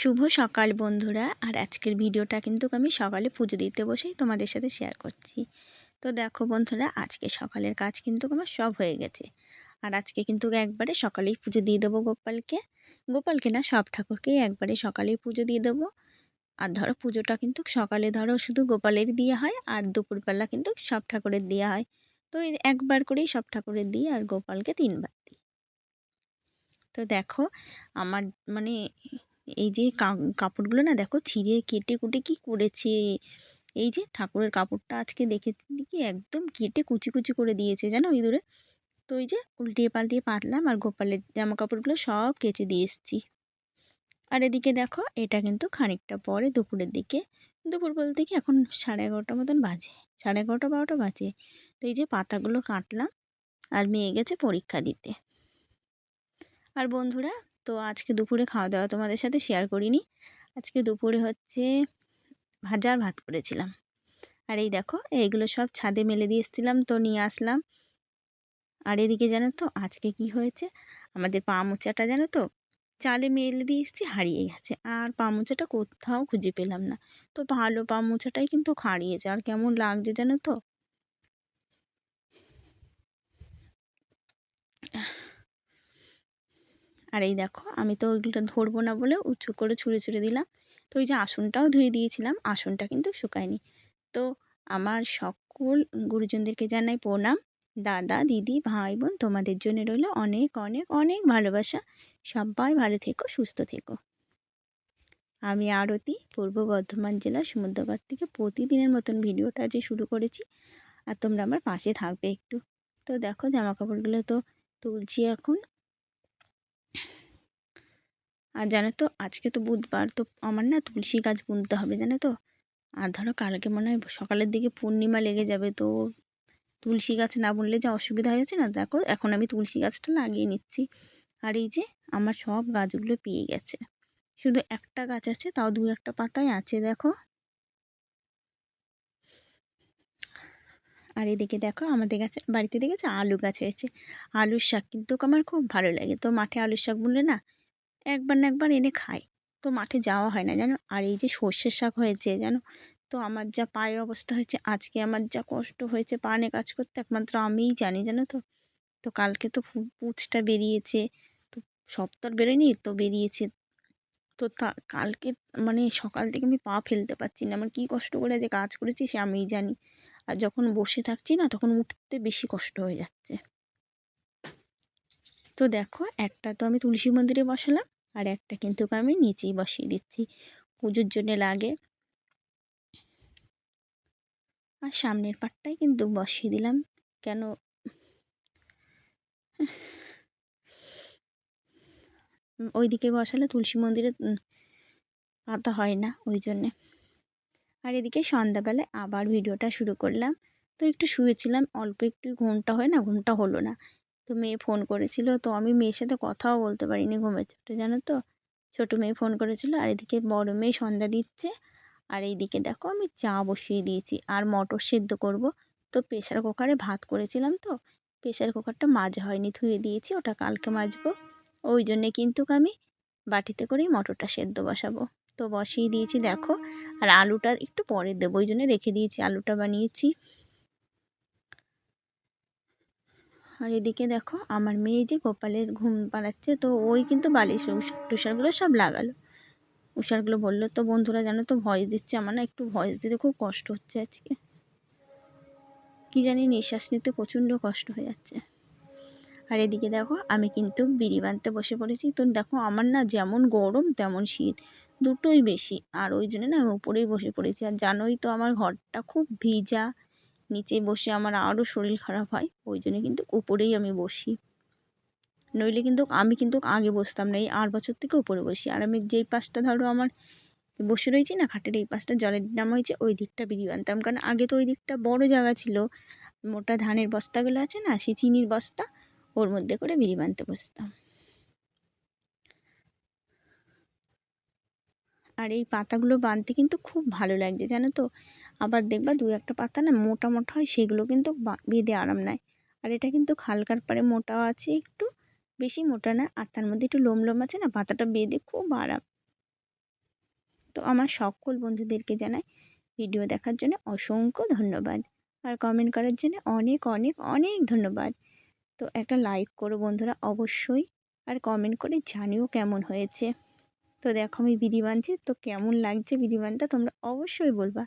শুভ সকাল বন্ধুরা। আর আজকের ভিডিওটা কিন্তু আমি সকালে পুজো দিতে বসেই তোমাদের সাথে শেয়ার করছি। তো দেখো বন্ধুরা, আজকে সকালের কাজ কিন্তু আমার সব হয়ে গেছে। আর আজকে কিন্তু একবারে সকালেই পুজো দিয়ে দেবো গোপালকে। গোপালকে না, সব ঠাকুরকেই একবারে সকালেই পুজো দিয়ে দেবো। আর ধরো পুজোটা কিন্তু সকালে ধরো শুধু গোপালের দিয়ে হয়, আর দুপুরবেলা কিন্তু সব ঠাকুরের দেওয়া হয়। তো একবার করেই সব ঠাকুরের দিই, আর গোপালকে তিনবার দিই। তো দেখো, আমার মানে এই যে কাপড়গুলো না দেখো ছিঁড়ে কেটে কুটে কি করেছে? এই যে ঠাকুরের কাপড়টা আজকে দেখে দেখি একদম কেটে কুচি কুচি করে দিয়েছে, জানো ইঁদুরে তো ওই যে উল্টিয়ে পাল্টিয়ে পাতলাম আর গোপালের জামা কাপড়গুলো সব কেচে দিয়ে এসেছি। আর এদিকে দেখো এটা কিন্তু খানিকটা পরে দুপুরের দিকে। দুপুর বলতে কি এখন সাড়ে এগারোটার মতন বাজে, সাড়ে এগারোটা বারোটা বাজে। তো এই যে পাতাগুলো কাটলাম আর মেয়ে গেছে পরীক্ষা দিতে। আর বন্ধুরা তো আজকে দুপুরে খাওয়া দাওয়া তোমাদের সাথে শেয়ার করিনি। আজকে দুপুরে হচ্ছে ভাজার ভাত করেছিলাম। আর এই দেখো, এইগুলো সব ছাদে মেলে দিয়ে এসেছিলাম তো নিয়ে আসলাম। আর এদিকে জানো তো, আজকে কি হয়েছে? আমাদের পা মোচাটা জানো তো, চালে মেলে দিয়ে এসেছি, হারিয়ে গেছে। আর পা মোচাটা কোথাও খুঁজে পেলাম না। তো ভালো পা মোচাটাই কিন্তু হারিয়েছে। আর কেমন লাগছে জানো তো? আর এই দেখো, আমি তো ওইগুলো ধরবো না বলে উঁচু করে ছুঁড়ে ছুঁড়ে দিলাম। তো ওই যে আসনটাও ধুয়ে দিয়েছিলাম, আসনটা কিন্তু শুকায়নি। তো আমার সকল গুরুজনদেরকে জানাই প্রণাম। দাদা, দিদি, ভাই, বোন, তোমাদের জন্য রইল অনেক অনেক অনেক ভালোবাসা। সবাই ভালো থেকো, সুস্থ থেকো। আমি আরতি, পূর্ব বর্ধমান জেলা সমুদ্রপাড় থেকে প্রতিদিনের মতন ভিডিওটা যে শুরু করেছি, আর তোমরা আমার পাশে থাকবে একটু। তো দেখো জামা কাপড়গুলো তো তুলছি এখন। আর জানো তো, আজকে তো বুধবার, তো আমার না তুলসী গাছ বুনতে হবে, জানো তো? আর ধরো কালকে মনে হয় সকালের দিকে পূর্ণিমা লেগে যাবে, তো তুলসী গাছ না বুনলে যা অসুবিধা হয়ে যাচ্ছে না? দেখো, এখন আমি তুলসী গাছটা লাগিয়ে নিচ্ছি। আর এই যে আমার সব গাছগুলো পেয়ে গেছে। শুধু একটা গাছ আছে, তাও দু একটা পাতায় আছে, দেখো। আর এদিকে দেখো আমাদের গাছে বাড়িতে দেখেছে? আলু গাছ হয়েছে। আলুর শাক কিন্তু আমার খুব ভালো লাগে। তো মাঠে আলুর শাক বুনলে না, একবার না একবার এনে খাই। তো মাঠে যাওয়া হয় না, জানো? আর এই যে সর্ষের শাক হয়েছে, জানো? তো আমার যা পায়ের অবস্থা হয়েছে, আজকে আমার যা কষ্ট হয়েছে পা পানে কাজ করতে, একমাত্র আমিই জানি, জানো তো? তো কালকে তো পুঁচটা বেরিয়েছে। তো আর বেরোয়নি, তো বেরিয়েছে। তো তা, কালকে মানে সকাল থেকে আমি পা ফেলতে পারছি না। আমার কী কষ্ট করে যে কাজ করেছি সে আমিই জানি। আর যখন বসে থাকছি না, তখন উঠতে বেশি কষ্ট হয়ে যাচ্ছে। তো দেখো, একটা তো আমি তুলসী মন্দিরে বসালাম, আর একটা কিন্তু আমি নিচেই বসিয়ে দিচ্ছি। পুজোর জন্যে লাগে। আর সামনের পাটটাই কিন্তু বসিয়ে দিলাম। কেন? ওইদিকে বসালে তুলসী মন্দিরে পাতা হয় না, ওই জন্যে। আর এদিকে সন্ধ্যাবেলায় আবার ভিডিওটা শুরু করলাম। তো একটু শুয়েছিলাম, অল্প একটু ঘুমটা হয় না, ঘুমটা হলো না। তো মেয়ে ফোন করেছিল, তো আমি মেয়ের সাথে কথাও বলতে পারিনি ঘুমের চোটে, জানো তো? ছোটো মেয়ে ফোন করেছিল, আর এদিকে বড় মেয়ে সন্ধ্যা দিচ্ছে। আর এইদিকে দেখো আমি চা বসিয়ে দিয়েছি, আর মটর সেদ্ধ করব। তো প্রেশার কুকারে ভাত করেছিলাম তো প্রেশার কুকারটা মাজা হয়নি, ধুয়ে দিয়েছি, ওটা কালকে মাজবো। ওই জন্যে কিন্তু আমি বাটিতে করেই মটরটা সেদ্ধ বসাবো। তো বসিয়ে দিয়েছি, দেখো। আর আলুটা একটু পরে দেবো, ওই জন্য রেখে দিয়েছি, আলুটা বানিয়েছি। আর এদিকে দেখো, আমার মেয়ে যে গোপালের ঘুম পাড়াচ্ছে, তো ওই কিন্তু বালিশ টুষারগুলো সব লাগালো। উষারগুলো বলল, তো বন্ধুরা জানো তো, ভয়েস দিচ্ছে আমার না, একটু ভয়েস দিতে খুব কষ্ট হচ্ছে আজকে। কী জানি নিঃশ্বাস নিতে প্রচণ্ড কষ্ট হয়ে যাচ্ছে। আর এদিকে দেখো, আমি কিন্তু বিড়ি বানতে বসে পড়েছি। তো দেখো, আমার না যেমন গরম, তেমন শীত, দুটোই বেশি। আর ওই জন্য না আমি উপরেই বসে পড়েছি। আর জানোই তো আমার ঘরটা খুব ভিজা, নিচে বসে আমার আরও শরীর খারাপ হয়, ওই জন্য কিন্তু উপরেই আমি বসি। নইলে কিন্তু আমি কিন্তু আগে বসতাম না, এই আট বছর থেকে উপরে বসি। আর আমি যেই পাশটা ধরো আমার বসে রয়েছি না, খাটের এই পাশটা, জলের নাম হয়েছে ওই দিকটা বিড়ি বানতাম। কারণ আগে তো ওই দিকটা বড় জায়গা ছিল, মোটা ধানের বস্তাগুলো আছে না, সেই চিনির বস্তা ওর মধ্যে করে বিড়ি বানতে বসতাম। আর এই পাতাগুলো বাঁধতে কিন্তু খুব ভালো লাগছে, জানো তো? আবার দেখবা দু একটা পাতা না মোটা মোটা হয়, সেগুলো কিন্তু বেঁধে আরাম নেয়। আর এটা কিন্তু হালকার পারে মোটাও আছে একটু, বেশি মোটা না, আর তার মধ্যে একটু লোম লোম আছে না, পাতাটা বেঁধে খুব আরাম। তো আমার সকল বন্ধুদেরকে জানাই, ভিডিও দেখার জন্য অসংখ্য ধন্যবাদ। আর কমেন্ট করার জন্য অনেক অনেক অনেক ধন্যবাদ। তো একটা লাইক করো বন্ধুরা অবশ্যই। আর কমেন্ট করে জানিও কেমন হয়েছে। তো দেখো আমি বিধি বানছি, তো কেমন লাগছে বিধি বানটা তোমরা অবশ্যই বলবা।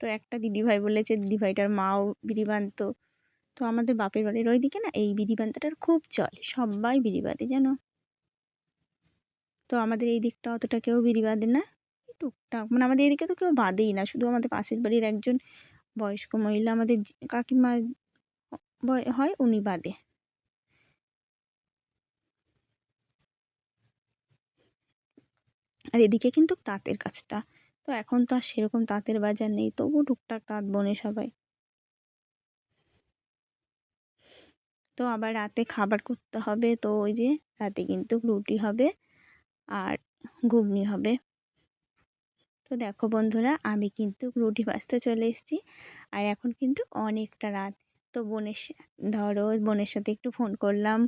তো একটা দিদিভাই বলেছে, দিদিভাইটার মাও বিধি বানতো তো আমাদের বাপের বাড়ির ওই দিকে না এই বিধি বান্তাটার খুব চলে, সবাই বিধি বাঁধে জানো? তো আমাদের এই দিকটা অতটা কেউ বিধি বাঁধে না টুকটাক। মানে আমাদের এদিকে তো কেউ বাঁধেই না, শুধু আমাদের পাশের বাড়ির একজন বয়স্ক মহিলা, আমাদের কাকিমা হয় উনি বাদে। আর এদিকে কিন্তু তাঁতের কাজটা। তো এখন তো আর সেরকম তাঁতের বাজার নেই তবু টুকটাক তাঁত বনে সবাই। তো আবার রাতে খাবার করতে হবে, তো ওই যে রাতে কিন্তু রুটি হবে আর ঘুগনি হবে। তো দেখো বন্ধুরা, আমি কিন্তু রুটি ভাজতে চলে এসেছি, আর এখন কিন্তু অনেকটা রাত। তো বোনের ধরো বোনের সাথে একটু ফোন করলাম,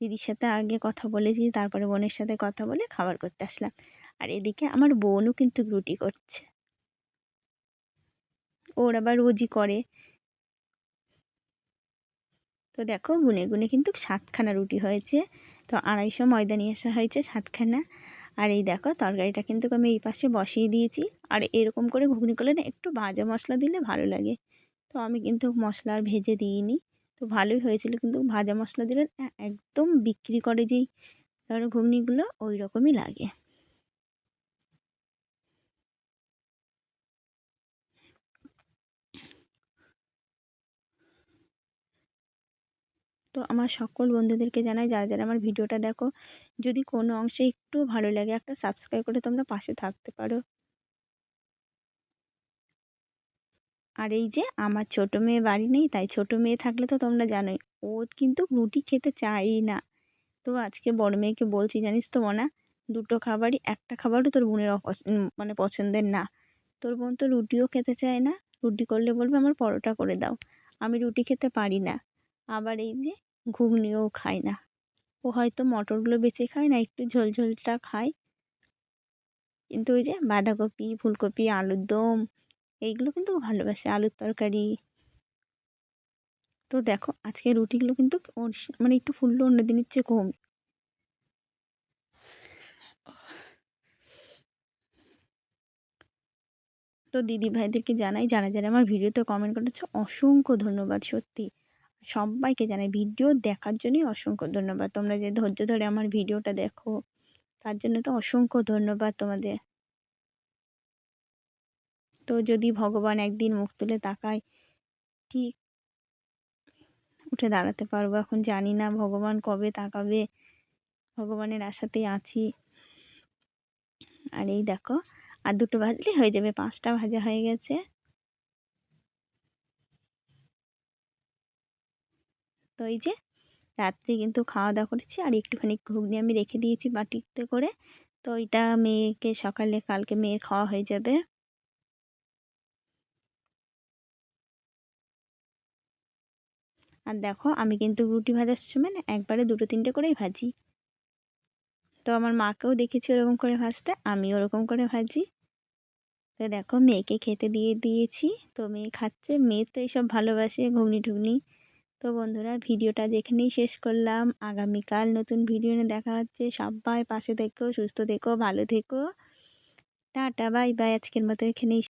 দিদির সাথে আগে কথা বলেছি, তারপরে বোনের সাথে কথা বলে খাবার করতে আসলাম। আর এদিকে আমার বোনও কিন্তু রুটি করছে। ওর আবার রোজই করে। তো দেখো গুনে গুনে কিন্তু সাতখানা রুটি হয়েছে। তো আড়াইশো ময়দা নিয়ে আসা হয়েছে সাতখানা। আর এই দেখো তরকারিটা কিন্তু আমি এই পাশে বসিয়ে দিয়েছি। আর এরকম করে ঘুগনি করলে না একটু ভাজা মশলা দিলে ভালো লাগে। তো আমি কিন্তু মশলা আর ভেজে দিইনি। তো ভালোই হয়েছিল কিন্তু ভাজা মশলা দিলে একদম বিক্রি করে যেই ধরো ঘুগনিগুলো ওই রকমই লাগে। তো আমার সকল বন্ধুদেরকে জানাই, যারা যারা আমার ভিডিওটা দেখো, যদি কোনো অংশে একটু ভালো লাগে একটা সাবস্ক্রাইব করে তোমরা পাশে থাকতে পারো। আর এই যে আমার ছোট মেয়ে বাড়ি নেই, তাই ছোট মেয়ে থাকলে তো তোমরা জানোই ও কিন্তু রুটি খেতে চায়ই না। তো আজকে বড় মেয়েকে বলছি, জানিস তো মনা, দুটো খাবারই একটা খাবারও তোর বোনের মানে পছন্দের না। তোর বোন তো রুটিও খেতে চায় না, রুটি করলে বলবে আমার পরোটা করে দাও। আমি রুটি খেতে পারি না। আবার এই যে ঘুগনিও খায় না। ও হয়তো মটরগুলো বেছে খায় না, একটু ঝোল ঝোলটা খায়। কিন্তু ওই যে বাঁধাকপি, ফুলকপি, আলুর দম এইগুলো কিন্তু ভালোবাসে, আলুর তরকারি। তো দেখো আজকে রুটিগুলো কিন্তু মানে একটু ফুললো অন্য দিনের চেয়ে কম। তো দিদি ভাইদেরকে জানাই, যারা যারা আমার ভিডিওতে কমেন্ট করেছে, অসংখ্য ধন্যবাদ, সত্যি। সবাইকে জানাই, ভিডিও দেখার জন্যই অসংখ্য ধন্যবাদ। তোমরা যে ধৈর্য ধরে আমার ভিডিওটা দেখো, তার জন্য তো অসংখ্য ধন্যবাদ তোমাদের। তো যদি ভগবান একদিন মুখ তুলে তাকায়, ঠিক উঠে দাঁড়াতে পারব। এখন জানি না ভগবান কবে তাকাবে, ভগবানের আশাতেই আছি। আর এই দেখো, আর দুটো ভাজলে হয়ে যাবে পাঁচটা, ভাজা হয়ে গেছে। তো এই যে, রাত্রে কিন্তু খাওয়া দাওয়া করেছি, আর একটুখানি ঘুগনি আমি রেখে দিয়েছি বাটিতে করে। তো ওইটা মেয়েকে সকালে, কালকে মেয়ের খাওয়া হয়ে যাবে। আর দেখো আমি কিন্তু রুটি ভাজার সময় না একবারে দুটো তিনটে করেই ভাজি। তো আমার মাকেও দেখেছি ওরকম করে ভাজতে আমি ওরকম করে ভাজি। তো দেখো মেয়েকে খেতে দিয়ে দিয়েছি। তো মেয়ে খাচ্ছে, মেয়ে তো এইসব ভালোবাসে ঘুগনি ঠুগনি তো বন্ধুরা ভিডিওটা যেখানেই শেষ করলাম। আগামীকাল নতুন ভিডিও নিয়ে দেখা হচ্ছে। সবাই পাশে থেকো, সুস্থ থেকো, ভালো থেকো। Tata, bye bye. আজকের মতো এখানেই